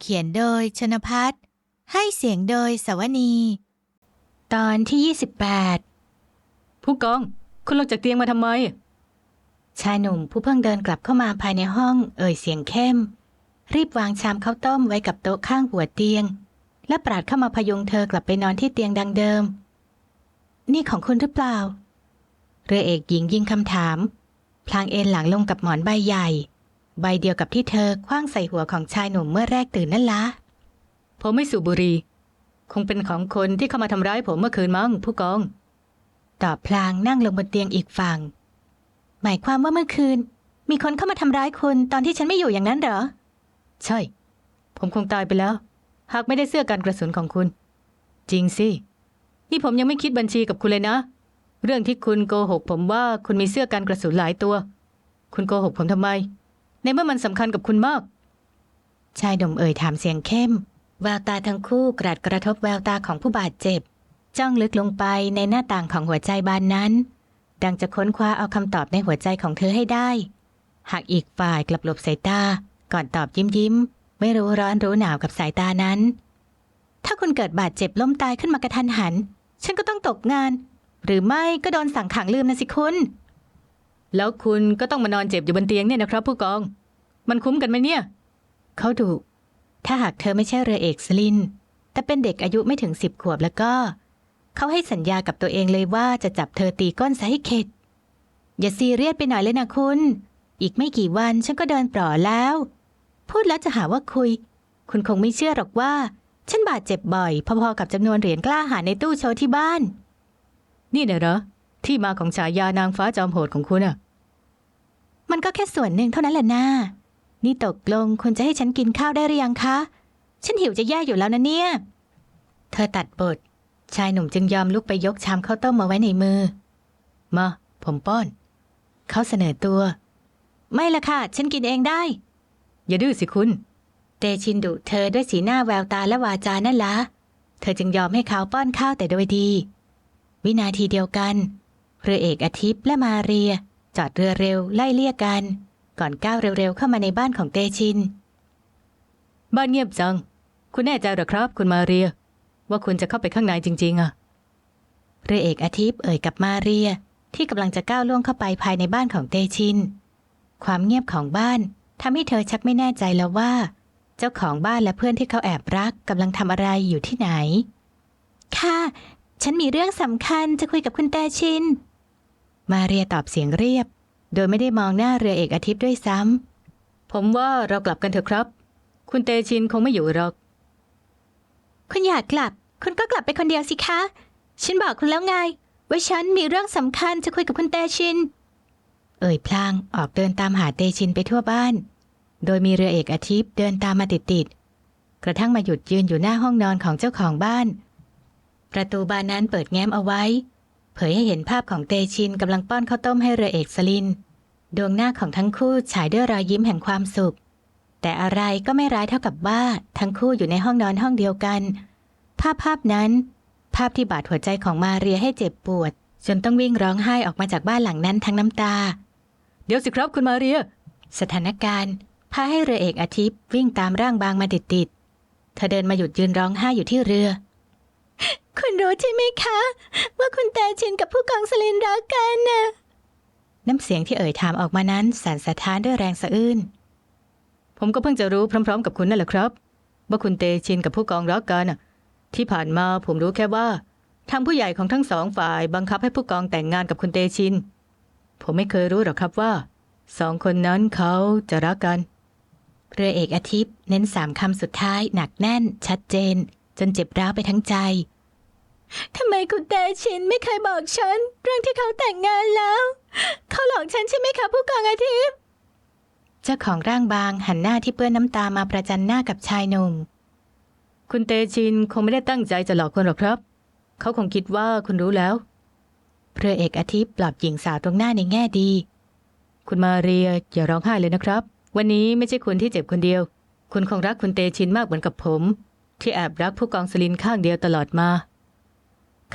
เขียนโดยชนพัฒน์ให้เสียงโดยสวนี ตอนที่ 28 ผู้กอง คุณลงจากเตียงมาทำไม ชายหนุ่มผู้เพิ่งเดินกลับเข้ามาภายในห้อง เอ่ยเสียงเข้ม รีบวางชามข้าวต้มไว้กับโต๊ะข้างหัวเตียง และปราดเข้ามาพยุงเธอกลับไปนอนที่เตียงดังเดิม นี่ของคุณหรือเปล่า เรือเอกหญิงยิงคำถาม พลางเอนหลังลงกับหมอนใบใหญ่ ใบเดียวกับที่เธอคว้างใส่หัวของชายหนุ่มเมื่อแรกตื่นนั่นละผมไม่สูบบุหรี่ คงเป็นของคนที่เข้ามาทำร้ายผมเมื่อคืนมั้งผู้กองตอบพลางนั่งลงบนเตียงอีกฝั่ง หมายความว่าเมื่อคืน มีคนเข้ามาทำร้ายคุณตอนที่ฉันไม่อยู่อย่างนั้นเหรอ ใช่ ผมคงตายไปแล้ว หากไม่ได้เสื้อกันกระสุนของคุณ จริงสิ นี่ผมยังไม่คิดบัญชีกับคุณเลยนะ เรื่องที่คุณโกหกผมว่าคุณมีเสื้อกันกระสุนหลายตัว คุณโกหกผมทำไม ในเมื่อมันสำคัญกับคุณมาก ชายหนุ่มเอ่ยถามเสียงเข้ม แววตาทั้งคู่กรัดกระทบแววตาของผู้บาดเจ็บ จ้องลึกลงไปในหน้าต่างของหัวใจบานนั้น ดังจะค้นคว้าเอาคำตอบในหัวใจของเธอให้ได้ หากอีกฝ่ายกลับหลบสายตา ก่อนตอบยิ้มยิ้ม ไม่รู้ร้อนรู้หนาวกับสายตานั้น ถ้าคุณเกิดบาดเจ็บล้มตายขึ้นมากระทันหัน ฉันก็ต้องตกงาน หรือไม่ก็โดนสั่งขังลืมนะสิคุณ แล้วคุณก็ต้องมานอนเจ็บอยู่บนเตียงเนี่ยนะครับ ผู้กอง มันคุ้มกันไหมเนี่ย เขาดุถ้าหากเธอไม่ใช่เรือเอกสลิน แต่เป็นเด็กอายุไม่ถึงสิบขวบแล้วก็ เขาให้สัญญากับตัวเองเลยว่าจะจับเธอตีก้นซะให้เข็ด อย่าซีเรียสไปหน่อยเลยนะคุณ อีกไม่กี่วันฉันก็เดินปล่อแล้ว พูดแล้วจะหาว่าคุย คุณคงไม่เชื่อหรอกว่า ฉันบาดเจ็บบ่อย พอๆกับจำนวนเหรียญกล้าหาญในตู้โชว์ที่บ้าน นี่เนี่ยเหรอที่มาของฉายานางฟ้าจอมโหดของคุณอะ มันก็แค่ส่วนหนึ่งเท่านั้นแหละนะนี่ตกลงคุณจะให้ฉันกินข้าวได้หรือยังคะ ฉันหิวจะแย่อยู่แล้วนะเนี่ย เธอตัดบท ชายหนุ่มจึงยอมลุกไปยกชามข้าวต้มมาไว้ในมือ มา ผมป้อน เขาเสนอตัว ไม่ละค่ะ ฉันกินเองได้ อย่าดื้อสิคุณ เตชินดุเธอด้วยสีหน้าแววตาและวาจานั่นละ เธอจึงยอมให้เขาป้อนข้าวแต่โดยดี วินาทีเดียวกัน เรือเอกอาทิตย์และมาเรีย จอดเรือเร็วไล่เลี่ยกัน ก่อนก้าวเร็วๆเข้ามาในบ้านของเตชิน บ้านเงียบจัง คุณแน่ใจหรอครับคุณมาเรีย ว่าคุณจะเข้าไปข้างในจริง ๆอะเรือเอกอาทิตย์เอ่ยกับมาเรีย ที่กำลังจะก้าวล่วงเข้าไปภายในบ้านของเตชิน ความเงียบของบ้านทำให้เธอชักไม่แน่ใจแล้วว่า เจ้าของบ้านและเพื่อนที่เขาแอบรักกำลังทำอะไรอยู่ที่ไหน ค่ะ ฉันมีเรื่องสำคัญจะคุยกับคุณเตชิน มาเรียตอบเสียงเรียบ โดยไม่ได้มองหน้าเรือเอกอาทิตย์ด้วยซ้ำ ผมว่าเรากลับกันเถอะครับ คุณเตชินคงไม่อยู่หรอก คุณอยากกลับ คุณก็กลับไปคนเดียวสิคะ ฉันบอกคุณแล้วไง ว่าฉันมีเรื่องสำคัญจะคุยกับคุณเตชิน เอ่ยพลางออกเดินตามหาเตชินไปทั่วบ้าน โดยมีเรือเอกอาทิตย์เดินตามมาติดๆ กระทั่งมาหยุดยืนอยู่หน้าห้องนอนของเจ้าของบ้าน ประตูบานนั้นเปิดแง้มเอาไว้ เผยให้เห็นภาพของเตชินกำลังป้อนข้าวต้มให้เรือเอกสลิน ดวงหน้าของทั้งคู่ฉายด้วยรอยยิ้มแห่งความสุข แต่อะไรก็ไม่ร้ายเท่ากับว่าทั้งคู่อยู่ในห้องนอนห้องเดียวกัน ภาพภาพนั้น ภาพที่บาดหัวใจของมาเรียให้เจ็บปวด จนต้องวิ่งร้องไห้ออกมาจากบ้านหลังนั้นทั้งน้ำตา เดี๋ยวสิครับคุณมาเรีย สถานการณ์พาให้เรือเอกอาทิตย์วิ่งตามร่างบางมาติดๆเธอเดินมาหยุดยืนร้องไห้อยู่ที่เรือ คุณรู้ใช่ไหมคะ ว่าคุณแต่ชินกับผู้กองสลินรักกันนะน้ำเสียงที่เอ่ยถามออกมานั้นสั่นสะท้านด้วยแรงสะอื้น ผมก็เพิ่งจะรู้พร้อม ๆ กับคุณนั่นแหละครับ ว่าคุณเตชินกับผู้กองรักกันน่ะ ที่ผ่านมาผมรู้แค่ว่าทางผู้ใหญ่ของทั้งสองฝ่ายบังคับให้ผู้กองแต่งงานกับคุณเตชิน ผมไม่เคยรู้หรอกครับว่าสองคนนั้นเขาจะรักกัน เรือเอกอาทิตย์เน้นสามคำสุดท้ายหนักแน่น ชัดเจน จนเจ็บร้าวไปทั้งใจ ทำไมคุณแต่ชินไม่เคยบอกฉัน เรื่องที่เขาแต่งงานแล้ว เขาหลอกฉันใช่ไหมคะผู้กองอาทิตย์ เจ้าของร่างบางหันหน้าที่เปื้อนน้ำตามาประจันหน้ากับชายหนุ่ม คุณเตชินคงไม่ได้ตั้งใจจะหลอกคนหรอกครับ เขาคงคิดว่าคุณรู้แล้วเรือเอกอาทิตย์ปลอบหญิงสาวตรงหน้าในแง่ดี คุณมาเรียอย่าร้องไห้เลยนะครับ วันนี้ไม่ใช่คุณที่เจ็บคนเดียว คุณคงรักคุณเตชินมากเหมือนกับผม ที่แอบรักผู้กองสลินข้างเดียวตลอดมา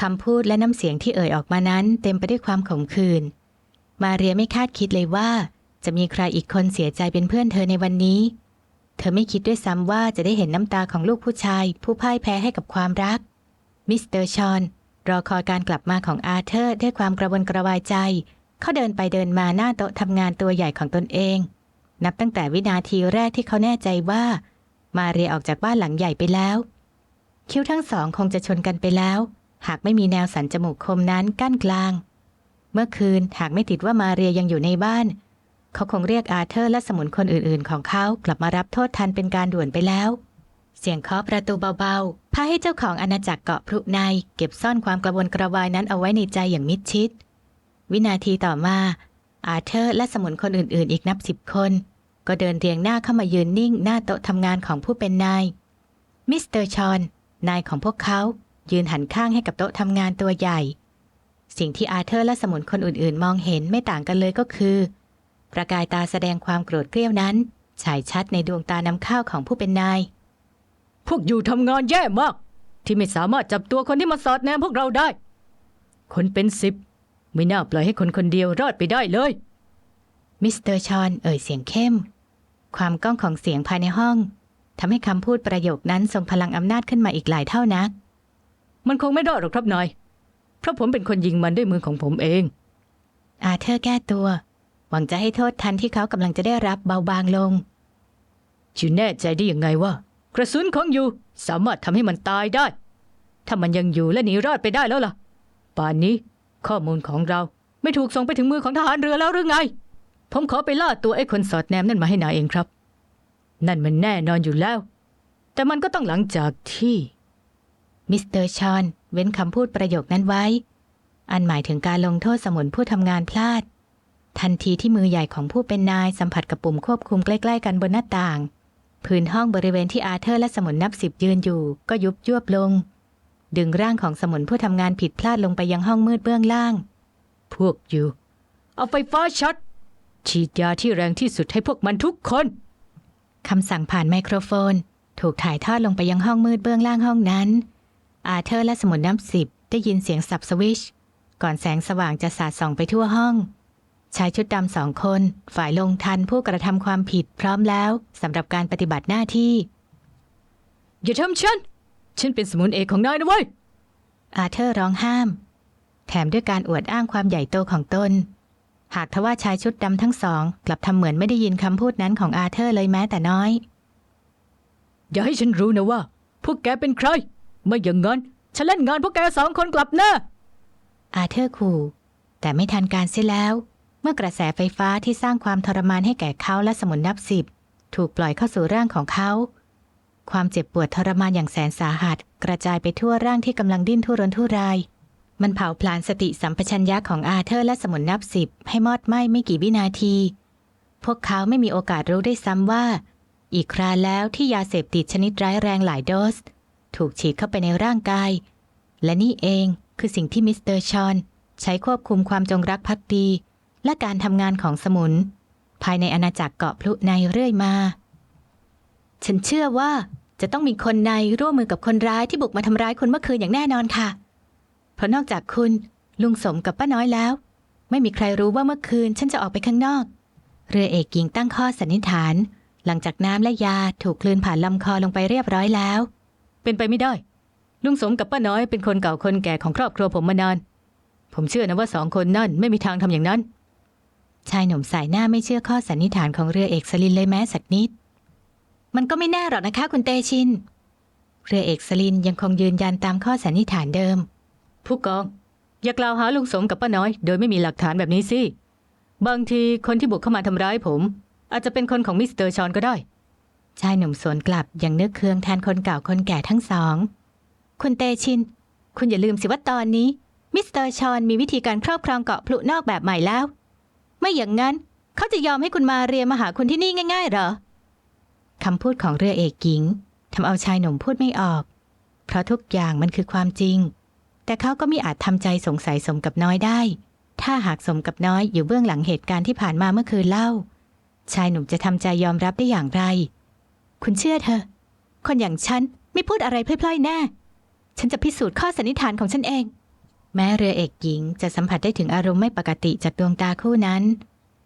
คำพูดและน้ำเสียงที่เอ่ยออกมานั้นเต็มไปด้วยความขมขื่นมาเรียไม่คาดคิดเลยว่า จะมีใครอีกคนเสียใจเป็นเพื่อนเธอในวันนี้ เธอไม่คิดด้วยซ้ำว่าจะได้เห็นน้ำตาของลูกผู้ชาย ผู้พ่ายแพ้ให้กับความรัก มิสเตอร์ชอนรอคอยการกลับมาของอาเธอร์ด้วยความกระวนกระวายใจ เขาเดินไปเดินมาหน้าโต๊ะทำงานตัวใหญ่ของตนเอง นับตั้งแต่วินาทีแรกที่เขาแน่ใจว่า มาเรียออกจากบ้านหลังใหญ่ไปแล้ว คิ้วทั้งสองคงจะชนกันไปแล้ว หากไม่มีแนวสันจมูกคมนั้นกั้นกลาง เมื่อคืนหากไม่ติดว่ามาเรียยังอยู่ในบ้าน เขาคงเรียกอาเธอร์และสมุนคนอื่นๆ ของเขากลับมารับโทษทันเป็นการด่วนไปแล้ว เสียงเคาะประตูเบาๆพาให้เจ้าของอาณาจักรเกาะพรุในเก็บซ่อนความกระวนกระวายนั้นเอาไว้ในใจอย่างมิดชิด วินาทีต่อมาอาเธอร์และสมุนคนอื่นๆ อีกนับสิบคน ก็เดินเรียงหน้าเข้ามายืนนิ่งหน้าโต๊ะทำงานของผู้เป็นนาย มิสเตอร์ชอน นายของพวกเขา ยืนหันข้างให้กับโต๊ะทำงานตัวใหญ่ สิ่งที่อาเธอร์และสมุนคนอื่นๆ มองเห็นไม่ต่างกันเลยก็คือ ประกายตาแสดงความโกรธเกรี้ยวนั้นฉายชัดในดวงตาน้ำข้าวของผู้เป็นนาย พวกอยู่ทำงานแย่มาก ที่ไม่สามารถจับตัวคนที่มาสอดแนมพวกเราได้ คนเป็นสิบ ไม่น่าปล่อยให้คนคนเดียวรอดไปได้เลย มิสเตอร์ชอนเอ่ยเสียงเข้ม ความก้องของเสียงภายในห้องทำให้คำพูดประโยคนั้นทรงพลังอำนาจขึ้นมาอีกหลายเท่านัก มันคงไม่รอดหรอกครับนาย เพราะผมเป็นคนยิงมันด้วยมือของผมเอง อาเธอร์แก้ตัว หวังจะให้โทษทันที่เขากำลังจะได้รับเบาบางลงจูแน่ใจได้ยังไงว่ากระสุนของอยู่สามารถทำให้มันตายได้ ถ้ามันยังอยู่และหนีรอดไปได้แล้วล่ะ ป่านนี้ข้อมูลของเราไม่ถูกส่งไปถึงมือของทหารเรือแล้วหรือไง ผมขอไปล่าตัวไอ้คนสอดแนมนั่นมาให้นายเองครับ นั่นมันแน่นอนอยู่แล้ว แต่มันก็ต้องหลังจากที่ มิสเตอร์ชอนเว้นคำพูดประโยคนั้นไว้ อันหมายถึงการลงโทษสมุนผู้ทำงานพลาด ทันทีที่มือใหญ่ของผู้เป็นนายสัมผัสกับปุ่มควบคุมใกล้ ๆ กันบนหน้าต่าง พื้นห้องบริเวณที่อาเธอร์และสมุนนับสิบยืนอยู่ ก็ยุบยวบลง ดึงร่างของสมุนผู้ทำงานผิดพลาดลงไปยังห้องมืดเบื้องล่าง พวกอยู่ เอาไฟฟ้าช็อต ฉีดยาที่แรงที่สุดให้พวกมันทุกคน คำสั่งผ่านไมโครโฟน ถูกถ่ายทอดลงไปยังห้องมืดเบื้องล่างห้องนั้น อาเธอร์และสมุนน้ำสิบได้ยินเสียงสับสวิช ก่อนแสงสว่างจะสาดส่องไปทั่วห้องชายชุดดำสองคน ฝ่ายลงทันผู้กระทำความผิดพร้อมแล้วสำหรับการปฏิบัติหน้าที่ อย่าทำฉัน ฉันเป็นสมุนเอกของนายนะเว้ยอาเธอร์ร้องห้าม แถมด้วยการอวดอ้างความใหญ่โตของตน หากทว่าชายชุดดำทั้งสอง กลับทำเหมือนไม่ได้ยินคำพูดนั้นของอาเธอร์เลยแม้แต่น้อย อย่าให้ฉันรู้นะว่า พวกแกเป็นใคร ไม่อย่างนั้นฉันเล่นงานพวกแกสองคนกลับแน่อาเธอร์ขู่ แต่ไม่ทันการเสียแล้ว เมื่อกระแสไฟฟ้าที่สร้างความทรมานให้แก่เขาและสมุนนับสิบ ถูกปล่อยเข้าสู่ร่างของเขา ความเจ็บปวดทรมานอย่างแสนสาหัส กระจายไปทั่วร่างที่กำลังดิ้นทุรนทุราย มันเผาผลาญสติสัมปชัญญะของอาเธอร์และสมุนนับสิบให้มอดไหม้ไม่กี่วินาที พวกเขาไม่มีโอกาสรู้ได้ซ้ำว่า อีกคราแล้วที่ยาเสพติดชนิดร้ายแรงหลายโดส ถูกฉีดเข้าไปในร่างกาย และนี่เองคือสิ่งที่มิสเตอร์ชอนใช้ควบคุมความจงรักภักดี และการทำงานของสมุน ภายในอาณาจักรเกาะพลุในเรื่อยมา ฉันเชื่อว่าจะต้องมีคนในร่วมมือกับคนร้ายที่บุกมาทำร้ายคุณเมื่อคืนอย่างแน่นอนค่ะ ราะนอกจากคุณ ลุงสมกับป้าน้อยแล้ว ไม่มีใครรู้ว่าเมื่อคืนฉันจะออกไปข้างนอก เรือเอกหญิงตั้งข้อสันนิษฐาน หลังจากน้ำและยาถูกคลื่นผ่านลำคอลงไปเรียบร้อยแล้ว เป็นไปไม่ได้ ลุงสมกับป้าน้อยเป็นคนเก่าคนแก่ของครอบครัวผมมานาน ผมเชื่อนะว่าสองคนนั่นไม่มีทางทำอย่างนั้น ชายหนุ่มสายหน้าไม่เชื่อข้อสันนิษฐานของเรือเอกสลินเลยแม้สักนิด มันก็ไม่แน่หรอกนะคะ คุณเตชิน เรือเอกสลินยังคงยืนยันตามข้อสันนิษฐานเดิม ผู้กอง อย่ากล่าวหาลุงสมกับป้าน้อย โดยไม่มีหลักฐานแบบนี้สิบางทีคนที่บุกเข้ามาทำร้ายผม อาจจะเป็นคนของมิสเตอร์ชอนก็ได้ ชายหนุ่มสวนกลับยังนึกเคืองแทนคนเก่าคนแก่ทั้งสอง คุณเตชิน คุณอย่าลืมสิว่าตอนนี้ มิสเตอร์ชอนมีวิธีการครอบครองเกาะพลุนอกแบบใหม่แล้ว ไม่อย่างนั้นเขาจะยอมให้คุณมาเรียมาหาคุณที่นี่ง่าย ๆ เหรอคำพูดของเรือเอกหญิงทำเอาชายหนุ่มพูดไม่ออก เพราะทุกอย่างมันคือความจริง แต่เขาก็ไม่อาจทำใจสงสัยสมกับน้อยได้ ถ้าหากสมกับน้อยอยู่เบื้องหลังเหตุการณ์ที่ผ่านมาเมื่อคืนเล่า ชายหนุ่มจะทำใจยอมรับได้อย่างไร คุณเชื่อเธอ คนอย่างฉันไม่พูดอะไรพล่อยๆแน่ ฉันจะพิสูจน์ข้อสันนิษฐานของฉันเอง แม้เรือเอกหญิงจะสัมผัสได้ถึงอารมณ์ไม่ปกติจากดวงตาคู่นั้น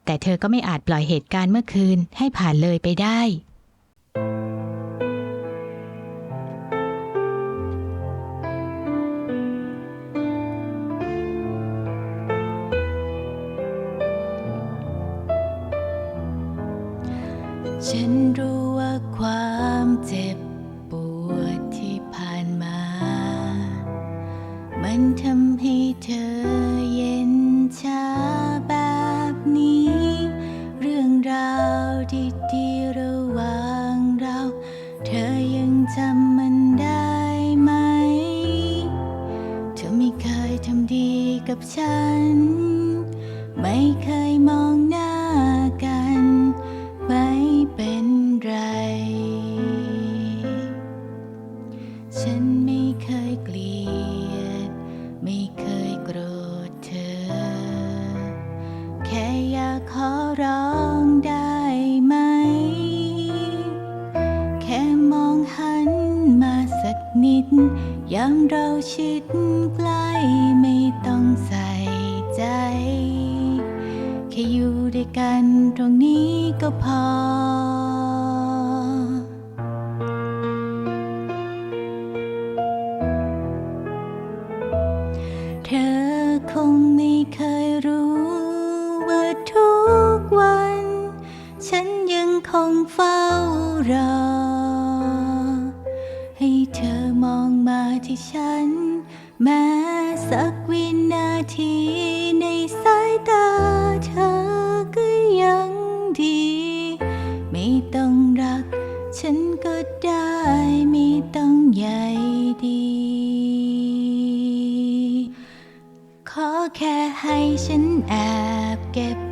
แต่เธอก็ไม่อาจปล่อยเหตุการณ์เมื่อคืนให้ผ่านเลยไปได้ กับฉัน ไม่เคยมองหน้ากัน ไม่เป็นไร ฉันไม่เคยเกลียด ไม่เคยโกรธเธอ แค่อยากขอร้องได้ไหม แค่มองหันมาสักนิดยามเราชิดใกล้ กันตรงนี้ก็พอ ฉันก็ได้ไม่ต้องใหญ่ดี ขอแค่ให้ฉันแอบเก็บ